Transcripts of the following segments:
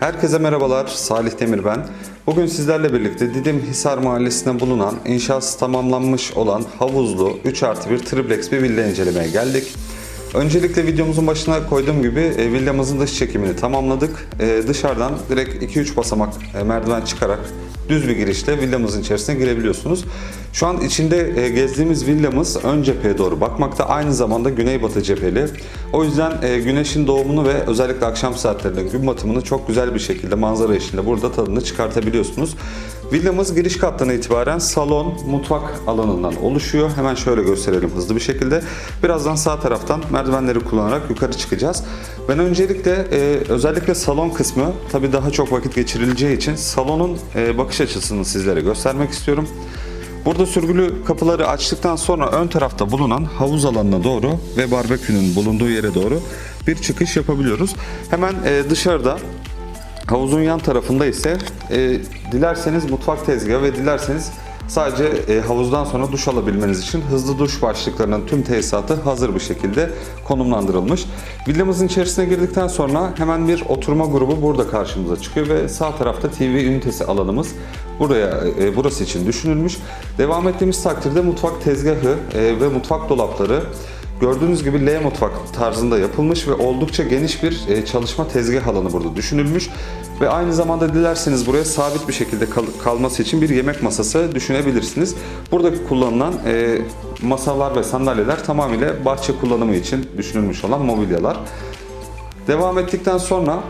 Herkese merhabalar, Salih Demir ben. Bugün sizlerle birlikte Didim Hisar Mahallesi'nde bulunan inşası tamamlanmış olan havuzlu 3 artı 1 triplex bir villa incelemeye geldik. Öncelikle videomuzun başına koyduğum gibi e, villamızın dış çekimini tamamladık. E, dışarıdan direkt 2-3 basamak e, merdiven çıkarak düz bir girişle villamızın içerisine girebiliyorsunuz. Şu an içinde e, gezdiğimiz villamız ön cepheye doğru bakmakta. Aynı zamanda güneybatı cepheli. O yüzden e, güneşin doğumunu ve özellikle akşam saatlerinde gün batımını çok güzel bir şekilde manzara eşliğinde burada tadını çıkartabiliyorsunuz. Villamız giriş kattan itibaren salon, mutfak alanından oluşuyor. Hemen şöyle gösterelim hızlı bir şekilde. Birazdan sağ taraftan merdivenleri kullanarak yukarı çıkacağız. Ben öncelikle e, özellikle salon kısmı tabii daha çok vakit geçirileceği için salonun e, bakış açısını sizlere göstermek istiyorum. Burada sürgülü kapıları açtıktan sonra ön tarafta bulunan havuz alanına doğru ve barbekünün bulunduğu yere doğru bir çıkış yapabiliyoruz. Hemen e, dışarıda Havuzun yan tarafında ise e, dilerseniz mutfak tezgahı ve dilerseniz sadece e, havuzdan sonra duş alabilmeniz için hızlı duş başlıklarının tüm tesisatı hazır bir şekilde konumlandırılmış. Villamızın içerisine girdikten sonra hemen bir oturma grubu burada karşımıza çıkıyor ve sağ tarafta TV ünitesi alanımız buraya e, burası için düşünülmüş. Devam ettiğimiz takdirde mutfak tezgahı e, ve mutfak dolapları Gördüğünüz gibi L mutfak tarzında yapılmış ve oldukça geniş bir e, çalışma tezgah alanı burada düşünülmüş. Ve aynı zamanda dilerseniz buraya sabit bir şekilde kal- kalması için bir yemek masası düşünebilirsiniz. Burada kullanılan e, masalar ve sandalyeler tamamıyla bahçe kullanımı için düşünülmüş olan mobilyalar. Devam ettikten sonra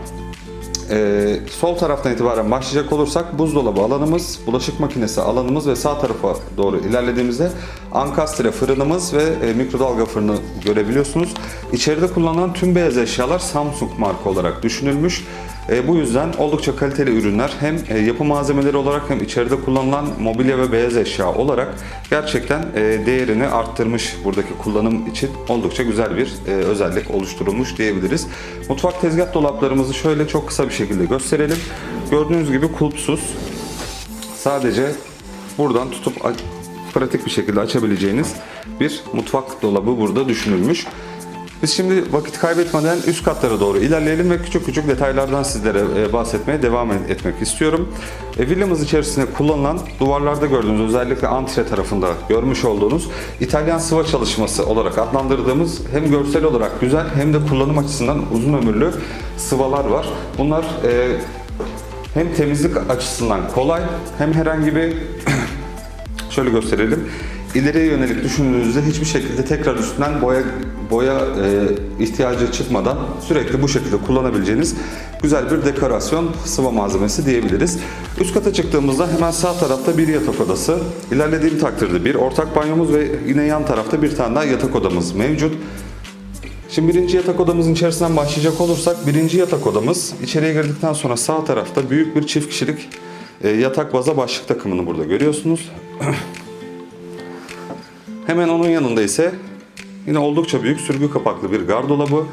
ee, sol taraftan itibaren başlayacak olursak buzdolabı alanımız, bulaşık makinesi alanımız ve sağ tarafa doğru ilerlediğimizde ankastre fırınımız ve e, mikrodalga fırını görebiliyorsunuz. İçeride kullanılan tüm beyaz eşyalar Samsung marka olarak düşünülmüş. E, bu yüzden oldukça kaliteli ürünler hem e, yapı malzemeleri olarak hem içeride kullanılan mobilya ve beyaz eşya olarak gerçekten e, değerini arttırmış buradaki kullanım için oldukça güzel bir e, özellik oluşturulmuş diyebiliriz. Mutfak tezgah dolaplarımızı şöyle çok kısa bir şekilde gösterelim. Gördüğünüz gibi kulpsuz. Sadece buradan tutup pratik bir şekilde açabileceğiniz bir mutfak dolabı burada düşünülmüş. Biz şimdi vakit kaybetmeden üst katlara doğru ilerleyelim ve küçük küçük detaylardan sizlere e, bahsetmeye devam et- etmek istiyorum. E, villamız içerisinde kullanılan duvarlarda gördüğünüz özellikle antre tarafında görmüş olduğunuz İtalyan sıva çalışması olarak adlandırdığımız hem görsel olarak güzel hem de kullanım açısından uzun ömürlü sıvalar var. Bunlar e, hem temizlik açısından kolay hem herhangi bir şöyle gösterelim. İleriye yönelik düşündüğünüzde hiçbir şekilde tekrar üstünden boya boya e, ihtiyacı çıkmadan sürekli bu şekilde kullanabileceğiniz güzel bir dekorasyon sıva malzemesi diyebiliriz. Üst kata çıktığımızda hemen sağ tarafta bir yatak odası. İlerlediğim takdirde bir ortak banyomuz ve yine yan tarafta bir tane daha yatak odamız mevcut. Şimdi birinci yatak odamızın içerisinden başlayacak olursak birinci yatak odamız içeriye girdikten sonra sağ tarafta büyük bir çift kişilik e, yatak baza başlık takımını burada görüyorsunuz. Hemen onun yanında ise yine oldukça büyük sürgü kapaklı bir gardolabı,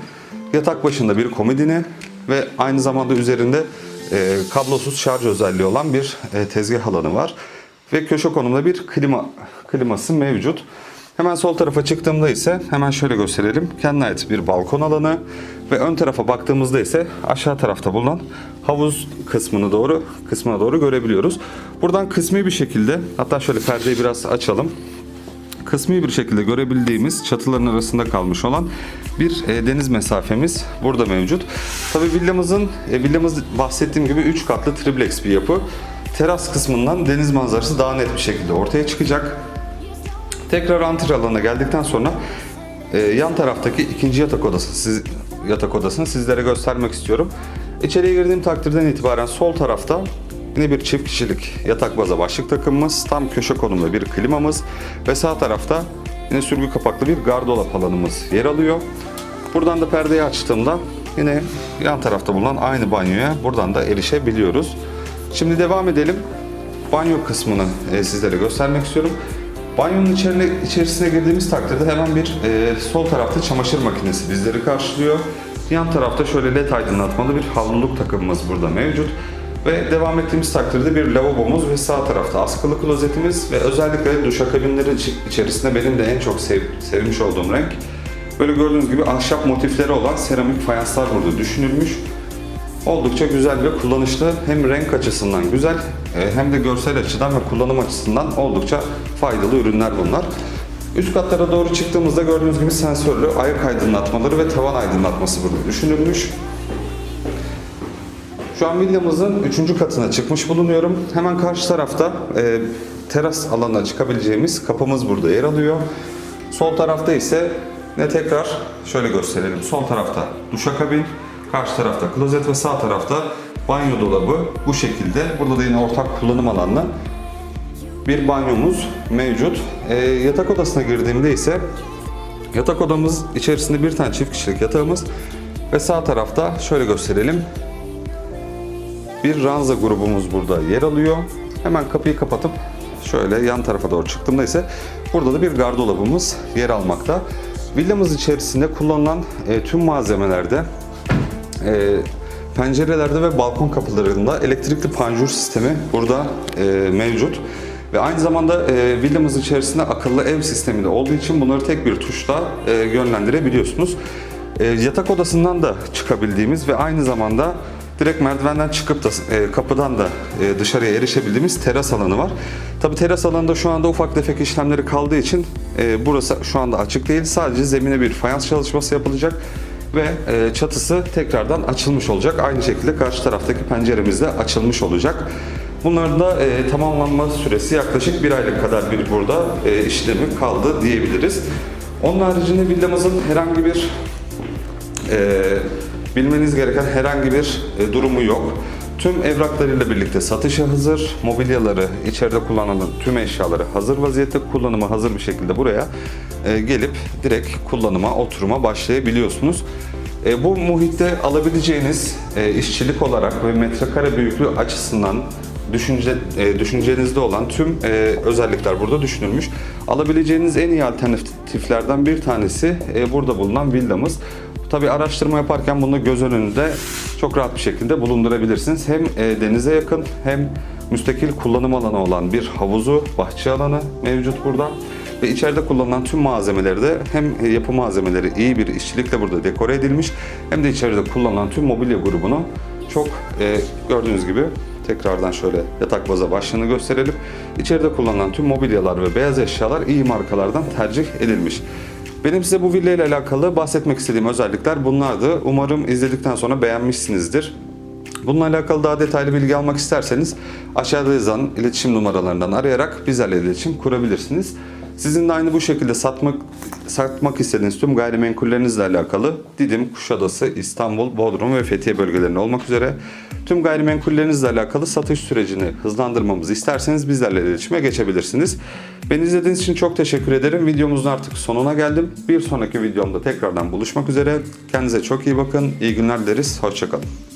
yatak başında bir komodini ve aynı zamanda üzerinde e, kablosuz şarj özelliği olan bir e, tezgah alanı var. Ve köşe konumda bir klima kliması mevcut. Hemen sol tarafa çıktığımda ise hemen şöyle gösterelim. Kendine ait bir balkon alanı ve ön tarafa baktığımızda ise aşağı tarafta bulunan havuz kısmını doğru kısmına doğru görebiliyoruz. Buradan kısmi bir şekilde hatta şöyle perdeyi biraz açalım kısmi bir şekilde görebildiğimiz çatıların arasında kalmış olan bir e, deniz mesafemiz burada mevcut. Tabi villamızın e, villamız bahsettiğim gibi 3 katlı triplex bir yapı. Teras kısmından deniz manzarası daha net bir şekilde ortaya çıkacak. Tekrar antre alanına geldikten sonra e, yan taraftaki ikinci yatak odası siz, yatak odasını sizlere göstermek istiyorum. İçeriye girdiğim takdirden itibaren sol tarafta yine bir çift kişilik yatak baza başlık takımımız, tam köşe konumda bir klimamız ve sağ tarafta yine sürgü kapaklı bir gardolap alanımız yer alıyor. Buradan da perdeyi açtığımda yine yan tarafta bulunan aynı banyoya buradan da erişebiliyoruz. Şimdi devam edelim. Banyo kısmını e, sizlere göstermek istiyorum. Banyonun içerine, içerisine girdiğimiz takdirde hemen bir e, sol tarafta çamaşır makinesi bizleri karşılıyor. Yan tarafta şöyle led aydınlatmalı bir havluluk takımımız burada mevcut. Ve devam ettiğimiz takdirde bir lavabomuz ve sağ tarafta askılı klozetimiz ve özellikle duşakabinlerin içi- içerisinde benim de en çok sev- sevmiş olduğum renk. Böyle gördüğünüz gibi ahşap motifleri olan seramik fayanslar burada düşünülmüş. Oldukça güzel ve kullanışlı hem renk açısından güzel e, hem de görsel açıdan ve kullanım açısından oldukça faydalı ürünler bunlar. Üst katlara doğru çıktığımızda gördüğünüz gibi sensörlü ayak aydınlatmaları ve tavan aydınlatması burada düşünülmüş. Şu an villamızın 3. katına çıkmış bulunuyorum. Hemen karşı tarafta e, teras alanına çıkabileceğimiz kapımız burada yer alıyor. Sol tarafta ise ne tekrar şöyle gösterelim. Sol tarafta duşakabin, karşı tarafta klozet ve sağ tarafta banyo dolabı bu şekilde. Burada da yine ortak kullanım alanlı bir banyomuz mevcut. E, yatak odasına girdiğimde ise yatak odamız içerisinde bir tane çift kişilik yatağımız ve sağ tarafta şöyle gösterelim bir ranza grubumuz burada yer alıyor. Hemen kapıyı kapatıp şöyle yan tarafa doğru çıktığımda ise burada da bir gardolabımız yer almakta. Villamız içerisinde kullanılan e, tüm malzemelerde e, pencerelerde ve balkon kapılarında elektrikli panjur sistemi burada e, mevcut. Ve aynı zamanda e, villamız içerisinde akıllı ev sistemi de olduğu için bunları tek bir tuşla e, yönlendirebiliyorsunuz. E, yatak odasından da çıkabildiğimiz ve aynı zamanda direkt merdivenden çıkıp da e, kapıdan da e, dışarıya erişebildiğimiz teras alanı var. Tabi teras alanında şu anda ufak tefek işlemleri kaldığı için e, burası şu anda açık değil. Sadece zemine bir fayans çalışması yapılacak ve e, çatısı tekrardan açılmış olacak. Aynı şekilde karşı taraftaki penceremiz de açılmış olacak. Bunların da e, tamamlanma süresi yaklaşık bir aylık kadar bir burada e, işlemi kaldı diyebiliriz. Onun haricinde villamızın herhangi bir e, bilmeniz gereken herhangi bir e, durumu yok. Tüm evraklarıyla birlikte satışa hazır, mobilyaları, içeride kullanılan tüm eşyaları hazır vaziyette, kullanıma hazır bir şekilde buraya e, gelip direkt kullanıma, oturuma başlayabiliyorsunuz. E, bu muhitte alabileceğiniz işçilik olarak ve metrekare büyüklüğü açısından düşünce, düşüncenizde olan tüm özellikler burada düşünülmüş. Alabileceğiniz en iyi alternatiflerden bir tanesi burada bulunan villamız. Tabi araştırma yaparken bunu göz önünde çok rahat bir şekilde bulundurabilirsiniz. Hem e, denize yakın hem müstakil kullanım alanı olan bir havuzu, bahçe alanı mevcut burada. Ve içeride kullanılan tüm malzemeleri de hem e, yapı malzemeleri iyi bir işçilikle burada dekore edilmiş hem de içeride kullanılan tüm mobilya grubunu çok e, gördüğünüz gibi tekrardan şöyle yatak baza başlığını gösterelim. İçeride kullanılan tüm mobilyalar ve beyaz eşyalar iyi markalardan tercih edilmiş. Benim size bu villa ile alakalı bahsetmek istediğim özellikler bunlardı. Umarım izledikten sonra beğenmişsinizdir. Bununla alakalı daha detaylı bilgi almak isterseniz aşağıda yazan iletişim numaralarından arayarak bizlerle iletişim kurabilirsiniz. Sizin de aynı bu şekilde satmak satmak istediğiniz tüm gayrimenkullerinizle alakalı Didim, Kuşadası, İstanbul, Bodrum ve Fethiye bölgelerinde olmak üzere tüm gayrimenkullerinizle alakalı satış sürecini hızlandırmamızı isterseniz bizlerle iletişime geçebilirsiniz. Beni izlediğiniz için çok teşekkür ederim. Videomuzun artık sonuna geldim. Bir sonraki videomda tekrardan buluşmak üzere. Kendinize çok iyi bakın. İyi günler dileriz. Hoşçakalın.